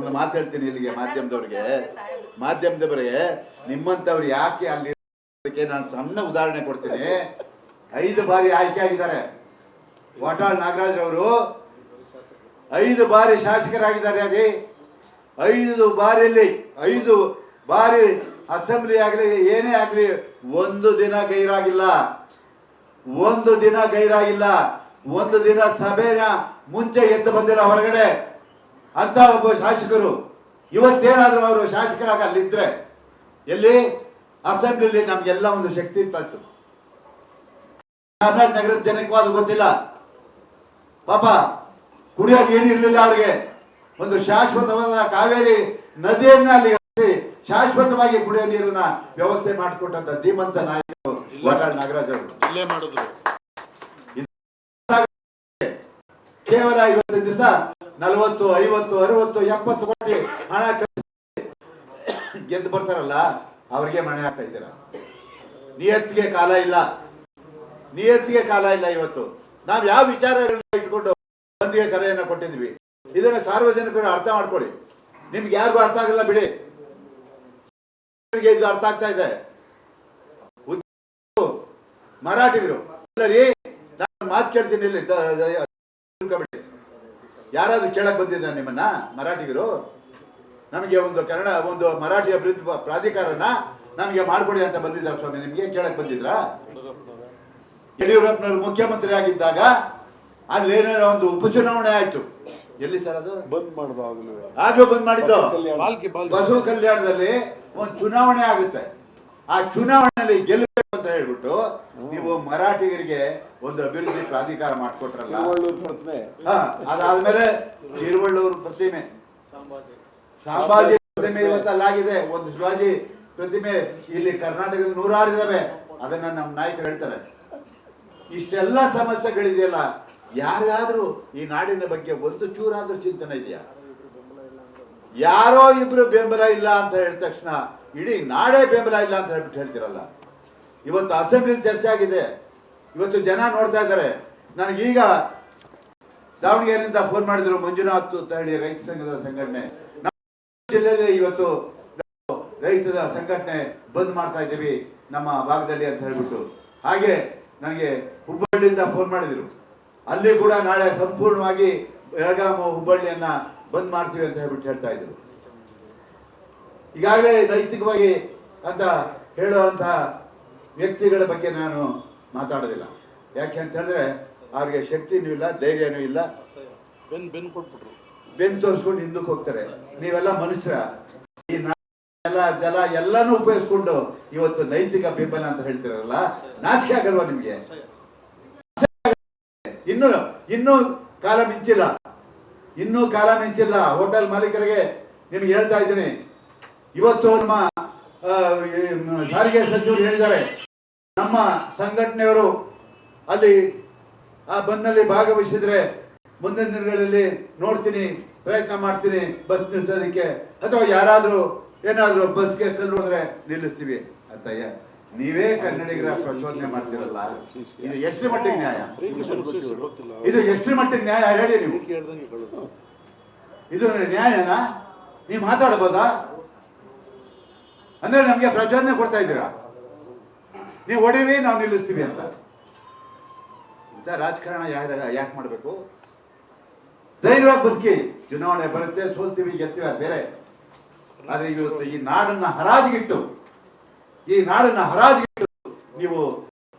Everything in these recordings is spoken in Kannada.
ಒಂದು ಮಾತು ಹೇಳ್ತೀನಿ ಇಲ್ಲಿಗೆ ಮಾಧ್ಯಮದವ್ರಿಗೆ. ಮಾಧ್ಯಮದವರಿಗೆ ನಿಮ್ಮಂತವ್ರು ಯಾಕೆ ಅಲ್ಲಿಕ್ಕೆ ನಾನು ಸಣ್ಣ ಉದಾಹರಣೆ ಕೊಡ್ತೀನಿ. ಐದು ಬಾರಿ ಆಯ್ಕೆ ಆಗಿದ್ದಾರೆ. ವಾಟಾಳ್ ನಾಗರಾಜ್ ಅವರು ಐದು ಬಾರಿ ಶಾಸಕರಾಗಿದ್ದಾರೆ ಅಲ್ಲಿ. ಐದು ಬಾರಿಯಲ್ಲಿ ಐದು ಬಾರಿ ಅಸೆಂಬ್ಲಿ ಆಗಲಿ ಏನೇ ಆಗಲಿ ಒಂದು ದಿನ ಗೈರಾಗಿಲ್ಲ. ಒಂದು ದಿನ ಗೈರಾಗಿಲ್ಲ. ಒಂದು ದಿನ ಸಭೆನ ಮುಂಚೆ ಎದ್ದು ಬಂದಿಲ್ಲ ಹೊರಗಡೆ ಅಂತ ಒಬ್ಬ ಶಾಸಕರು ಇವತ್ತೇನಾದ್ರೂ ಅವರು ಶಾಸಕರಾಗ ಅಲ್ಲಿದ್ರೆ ಎಲ್ಲಿ ಅಸೆಂಬ್ಲಿಲಿ ನಮ್ಗೆಲ್ಲ ಒಂದು ಶಕ್ತಿ ಇರ್ತಾಯಿತ್ತು. ಚಾಮರಾಜನಗರದ ಜನಕ್ಕೂ ಅದು ಗೊತ್ತಿಲ್ಲ. ಪಾಪ ಕುಡಿಯೋಕೆ ಏನಿರ್ಲಿಲ್ಲ ಅವ್ರಿಗೆ. ಒಂದು ಶಾಶ್ವತವಾದ ಕಾವೇರಿ ನದಿಯನ್ನ ಅಲ್ಲಿ ಶಾಶ್ವತವಾಗಿ ಕುಡಿಯೋ ನೀರನ್ನ ವ್ಯವಸ್ಥೆ ಮಾಡಿಕೊಟ್ಟಂತ ಧೀಮಂತ ನಾಯಕರು ವಾಟಾಳ್ ನಾಗರಾಜ್ ಅವರು. ಜಿಲ್ಲೆ ಮಾಡಿದ್ರು. ಕೇವಲ ಇವತ್ತಿನ ದಿವಸ ನಲವತ್ತು, ಐವತ್ತು, ಅರವತ್ತು, ಎಪ್ಪತ್ತು ಕೋಟಿ ಹಣ ಗೆದ್ದು ಬರ್ತಾರಲ್ಲ, ಅವ್ರಿಗೆ ಮಣೆ ಹಾಕ್ತಾ ಇದ್ದೀರ? ನಿಯತ್ತಿಗೆ ಕಾಲ ಇಲ್ಲ. ನಿಯತ್ತಿಗೆ ಕಾಲ ಇಲ್ಲ ಇವತ್ತು. ನಾವು ಯಾವ ವಿಚಾರಗಳನ್ನ ಇಟ್ಕೊಂಡು ಬಂದಿಗೆ ಕರೆಯನ್ನ ಕೊಟ್ಟಿದ್ವಿ ಇದನ್ನ ಸಾರ್ವಜನಿಕರು ಅರ್ಥ ಮಾಡ್ಕೊಳ್ಳಿ. ನಿಮ್ಗೆ ಯಾರಿಗೂ ಅರ್ಥ ಆಗಲ್ಲ ಬಿಡಿ. ಇದು ಅರ್ಥ ಆಗ್ತಾ ಇದೆ. ಮರಾಠಿಗರು ಮಾತು ಕೇಳ್ತೀನಿ ಇಲ್ಲಿ. ಯಾರಾದ್ರೂ ಕೇಳಕ್ ಬಂದಿದ್ರ ನಿಮ್ಮನ್ನ ಮರಾಠಿಗರು? ನಮಗೆ ಒಂದು ಕನ್ನಡ ಒಂದು ಮರಾಠಿ ಅಭಿವೃದ್ಧಿ ಪ್ರಾಧಿಕಾರನ ನಮಗೆ ಮಾಡ್ಕೊಡಿ ಅಂತ ಬಂದಿದ್ದಾರೆ ಸ್ವಾಮಿ. ನಿಮ್ಗೆ ಕೇಳಕ್ ಬಂದಿದ್ರಾ? ಯಡಿಯೂರಪ್ಪನವರು ಮುಖ್ಯಮಂತ್ರಿ ಆಗಿದ್ದಾಗ ಅಲ್ಲಿ ಏನೇನೋ ಒಂದು ಉಪಚುನಾವಣೆ ಆಯ್ತು. ಎಲ್ಲಿ ಸರ್ ಅದು? ಬಂದ್ ಮಾಡಿದ್ರು ಆಗ್ಲೂ ಬಂದ್ ಮಾಡಿದ್ದು? ಬಸವ ಕಲ್ಯಾಣದಲ್ಲಿ ಒಂದು ಚುನಾವಣೆ ಆಗುತ್ತೆ. ಆ ಚುನಾವಣೆಯಲ್ಲಿ ಗೆಲ್ಲಬೇಕು ಅಂತ ಹೇಳ್ಬಿಟ್ಟು ನೀವು ಮರಾಠಿಗರಿಗೆ ಒಂದು ಅಭಿವೃದ್ಧಿ ಪ್ರಾಧಿಕಾರ ಮಾಡ್ಕೊಟ್ರಲ್ಲ. ಅದಾದ್ಮೇಲೆ ತಿರುವಳ್ಳೂರು ಪ್ರತಿಮೆ. ಸಂಭಾಜಿ ಪ್ರತಿಮೆ ಇವತ್ತಲ್ಲಾಗಿದೆ ಒಂದು ಶಿವಾಜಿ ಪ್ರತಿಮೆ ಇಲ್ಲಿ ಕರ್ನಾಟಕದಲ್ಲಿ ನೂರಾರು ಇದಾವೆ. ಅದನ್ನ ನಮ್ಮ ನಾಯಕರು ಹೇಳ್ತಾರೆ. ಇಷ್ಟೆಲ್ಲ ಸಮಸ್ಯೆಗಳಿದೆಯಲ್ಲ ಯಾರಿಗಾದ್ರೂ ಈ ನಾಡಿನ ಬಗ್ಗೆ ಒಂದು ಚೂರಾದ್ರೂ ಚಿಂತನೆ ಇದೆಯಾ? ಯಾರೋ ಇಬ್ರು ಬೆಂಬಲ ಇಲ್ಲ ಅಂತ ಹೇಳಿದ ತಕ್ಷಣ ಇಡೀ ನಾಡೇ ಬೆಂಬಲ ಇಲ್ಲ ಅಂತ ಹೇಳ್ಬಿಟ್ಟು ಹೇಳ್ತಿರಲ್ಲ. ಇವತ್ತು ಅಸೆಂಬ್ಲಿ ಚರ್ಚೆ ಆಗಿದೆ. ಇವತ್ತು ಜನ ನೋಡ್ತಾ ಇದ್ದಾರೆ. ನನಗೀಗ ದಾವಣಗೆರೆಯಿಂದ ಫೋನ್ ಮಾಡಿದ್ರು ಮಂಜುನಾಥ್ ಅಂತ ಹೇಳಿ ರೈತ ಸಂಘದ ಸಂಘಟನೆ. ನಮ್ಮ ಜಿಲ್ಲೆಯಲ್ಲಿ ಇವತ್ತು ರೈತರ ಸಂಘಟನೆ ಬಂದ್ ಮಾಡ್ತಾ ಇದ್ದೀವಿ ನಮ್ಮ ಭಾಗದಲ್ಲಿ ಅಂತ ಹೇಳ್ಬಿಟ್ಟು. ಹಾಗೆ ನನಗೆ ಹುಬ್ಬಳ್ಳಿಯಿಂದ ಫೋನ್ ಮಾಡಿದ್ರು. ಅಲ್ಲಿ ಕೂಡ ನಾಳೆ ಸಂಪೂರ್ಣವಾಗಿ ಬೆಳಗಾವಿ ಹುಬ್ಬಳ್ಳಿಯನ್ನ ಬಂದ್ ಮಾಡ್ತೀವಿ ಅಂತ ಹೇಳ್ಬಿಟ್ಟು ಹೇಳ್ತಾ ಇದ್ರು. ಈಗಾಗಲೇ ನೈತಿಕವಾಗಿ ಅಂತ ಹೇಳುವಂತಹ ವ್ಯಕ್ತಿಗಳ ಬಗ್ಗೆ ನಾನು ಮಾತಾಡೋದಿಲ್ಲ. ಯಾಕೆ ಅಂತಂದ್ರೆ ಅವ್ರಿಗೆ ಶಕ್ತಿನೂ ಇಲ್ಲ ಧೈರ್ಯನೂ ಇಲ್ಲ. ಬೆನ್ ಬೆನ್ ಕೊಟ್ಬಿಟ್ರು. ಬೆನ್ ತೋರಿಸ್ಕೊಂಡು ಹಿಂದಕ್ಕೆ ಹೋಗ್ತಾರೆ. ನೀವೆಲ್ಲ ಮನುಷ್ಯರ. ಈ ನಾಟಕ ಎಲ್ಲ ಜಲ ಎಲ್ಲಾನು ಉಪಯೋಗಿಸ್ಕೊಂಡು ಇವತ್ತು ನೈತಿಕ ಬೆಂಬಲ ಅಂತ ಹೇಳ್ತಿರಲ್ಲ ನಾಚಿಕೆ ಆಗಲ್ವಾ ನಿಮ್ಗೆ? ಇನ್ನು ಇನ್ನೂ ಕಾಲ ಮಿಂಚಿಲ್ಲ. ಇನ್ನೂ ಕಾಲ ಮಿಂಚಿಲ್ಲ. ಹೋಟೆಲ್ ಮಾಲೀಕರಿಗೆ ನಿಮ್ಗೆ ಹೇಳ್ತಾ ಇದ್ದೀನಿ. ಇವತ್ತು ನಮ್ಮ ಸಾರಿಗೆ ಸಚಿವರು ಹೇಳಿದ್ದಾರೆ. ನಮ್ಮ ಸಂಘಟನೆಯವರು ಅಲ್ಲಿ ಆ ಬಂದ್ನಲ್ಲಿ ಭಾಗವಹಿಸಿದ್ರೆ ಮುಂದಿನ ದಿನಗಳಲ್ಲಿ ನೋಡ್ತೀನಿ, ಪ್ರಯತ್ನ ಮಾಡ್ತೀನಿ, ಬಸ್ ನಿಲ್ಸೋದಕ್ಕೆ. ಅಥವಾ ಯಾರಾದರೂ ಏನಾದರೂ ಬಸ್ಗೆ ಕಲ್ಲು ಹೋದ್ರೆ ನಿಲ್ಲಿಸ್ತೀವಿ ಅಂತಯ್ಯ. ನೀವೇ ಕನ್ನಡಿಗರ ಪ್ರಚೋದನೆ ಮಾಡ್ತಿರಲ್ಲ? ಇದು ಎಷ್ಟು ಮಟ್ಟಿಗೆ ನ್ಯಾಯ? ಇದು ಎಷ್ಟು ಮಟ್ಟಿಗೆ ನ್ಯಾಯ? ಹೇಳಿ ನೀವು. ಇದು ನ್ಯಾಯನಾ? ನೀವು ಮಾತಾಡಬಹುದಾ ಅಂದ್ರೆ ನಮ್ಗೆ ಪ್ರಚೋದನೆ ಕೊಡ್ತಾ ಇದ್ದೀರಾ? ನೀವು ಹೊಡೀರಿ ನಾವು ನಿಲ್ಲಿಸ್ತೀವಿ ಅಂತ. ಇಂಥ ರಾಜಕಾರಣ ಯಾರ ಯಾಕೆ ಮಾಡಬೇಕು? ಧೈರ್ಯವಾಗಿ ಬದುಕಿ. ಚುನಾವಣೆ ಬರುತ್ತೆ, ಸೋಲ್ತೀವಿ, ಗೆಲ್ತೀವಿ, ಅದು ಬೇರೆ. ಆದ್ರೆ ಇವತ್ತು ಈ ನಾಡನ್ನ ಹರಾಜಿಗಿಟ್ಟು ಈ ನಾಡನ್ನ ಹರಾಜಿಗಿಟ್ಟು ನೀವು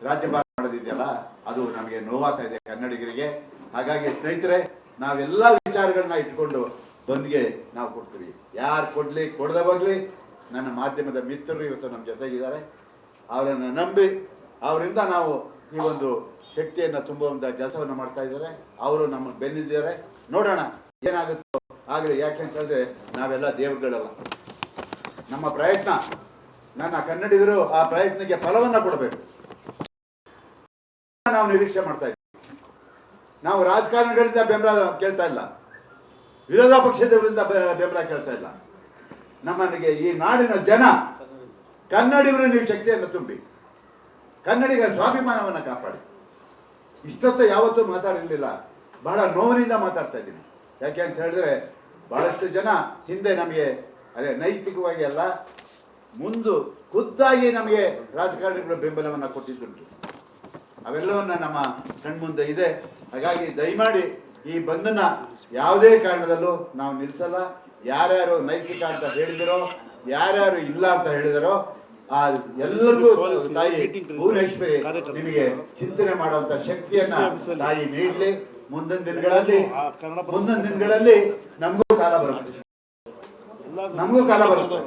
ರಾಜ್ಯಭಾರ ಮಾಡೋದಿದೆಯಲ್ಲ, ಅದು ನಮಗೆ ನೋವಾಗ್ತಾ ಇದೆ ಕನ್ನಡಿಗರಿಗೆ. ಹಾಗಾಗಿ ಸ್ನೇಹಿತರೆ, ನಾವೆಲ್ಲ ವಿಚಾರಗಳನ್ನ ಇಟ್ಕೊಂಡು ಬಂದ್ಗೆ ನಾವು ಕೊಡ್ತೀವಿ. ಯಾರು ಕೊಡ್ಲಿ, ಕೊಡದ ಬಗ್ಲಿ, ನನ್ನ ಮಾಧ್ಯಮದ ಮಿತ್ರರು ಇವತ್ತು ನಮ್ಮ ಜೊತೆಗಿದ್ದಾರೆ. ಅವರನ್ನು ನಂಬಿ, ಅವರಿಂದ ನಾವು ಈ ಒಂದು ಶಕ್ತಿಯನ್ನು ತುಂಬುವಂಥ ಕೆಲಸವನ್ನು ಮಾಡ್ತಾ ಇದ್ದಾರೆ. ಅವರು ನಮ್ಮ ಬೆನ್ನಿದ್ದಾರೆ. ನೋಡೋಣ ಏನಾಗುತ್ತೋ ಆಗಲಿ, ಯಾಕೆ ಅಂತ ಹೇಳಿದ್ರೆ ನಾವೆಲ್ಲ ದೇವರುಗಳಲ್ಲ. ನಮ್ಮ ಪ್ರಯತ್ನ ನನ್ನ ಕನ್ನಡಿಗರು ಆ ಪ್ರಯತ್ನಕ್ಕೆ ಫಲವನ್ನ ಕೊಡಬೇಕು. ನಾವು ನಿರೀಕ್ಷೆ ಮಾಡ್ತಾ ಇದ್ದೀವಿ. ನಾವು ರಾಜಕಾರಣಿಗಳಿಂದ ಬೆಂಬಲ ಕೇಳ್ತಾ ಇಲ್ಲ. ವಿರೋಧ ಪಕ್ಷದವರಿಂದ ಬೆಂಬಲ ಕೇಳ್ತಾ ಇಲ್ಲ. ನಮ್ಮನಿಗೆ ಈ ನಾಡಿನ ಜನ ಕನ್ನಡಿಗರು ನೀವು ಶಕ್ತಿಯನ್ನು ತುಂಬಿ, ಕನ್ನಡಿಗರ ಸ್ವಾಭಿಮಾನವನ್ನು ಕಾಪಾಡಿ. ಇಷ್ಟೊತ್ತು ಯಾವತ್ತೂ ಮಾತಾಡಿರಲಿಲ್ಲ. ಬಹಳ ನೋವಿನಿಂದ ಮಾತಾಡ್ತಾ ಇದ್ದೀನಿ. ಯಾಕೆ ಅಂತ ಹೇಳಿದ್ರೆ, ಬಹಳಷ್ಟು ಜನ ಹಿಂದೆ ನಮಗೆ, ಅದೇ ನೈತಿಕವಾಗಿ ಅಲ್ಲ ಮುಂದು ಖುದ್ದಾಗಿ ನಮಗೆ ರಾಜಕಾರಣಿಗಳ ಬೆಂಬಲವನ್ನು ಕೊಟ್ಟಿದ್ದುಂಟು. ಅವೆಲ್ಲವನ್ನ ನಮ್ಮ ಕಣ್ಮುಂದೆ ಇದೆ. ಹಾಗಾಗಿ ದಯಮಾಡಿ ಈ ಬಂಧನ ಯಾವುದೇ ಕಾರಣದಲ್ಲೂ ನಾವು ನಿಲ್ಲಿಸಲ್ಲ ಯಾರ್ಯಾರು ನೈತಿಕ ಅಂತ ಹೇಳಿದರೋ, ಯಾರ್ಯಾರು ಇಲ್ಲ ಅಂತ ಹೇಳಿದರೋ, ಆ ಎಲ್ಲರಿಗೂ ತಾಯಿ ಭುವನೇಶ್ವರಿ ನಿಮಗೆ ಚಿಂತನೆ ಮಾಡುವಂತ ಶಕ್ತಿಯನ್ನ ತಾಯಿ ನೀಡಲಿ. ಮುಂದಿನ ದಿನಗಳಲ್ಲಿ ಮುಂದಿನ ದಿನಗಳಲ್ಲಿ ನಮಗೂ ಕಾಲ ಬರುತ್ತೆ. ನಮಗೂ ಕಾಲ ಬರುತ್ತೆ.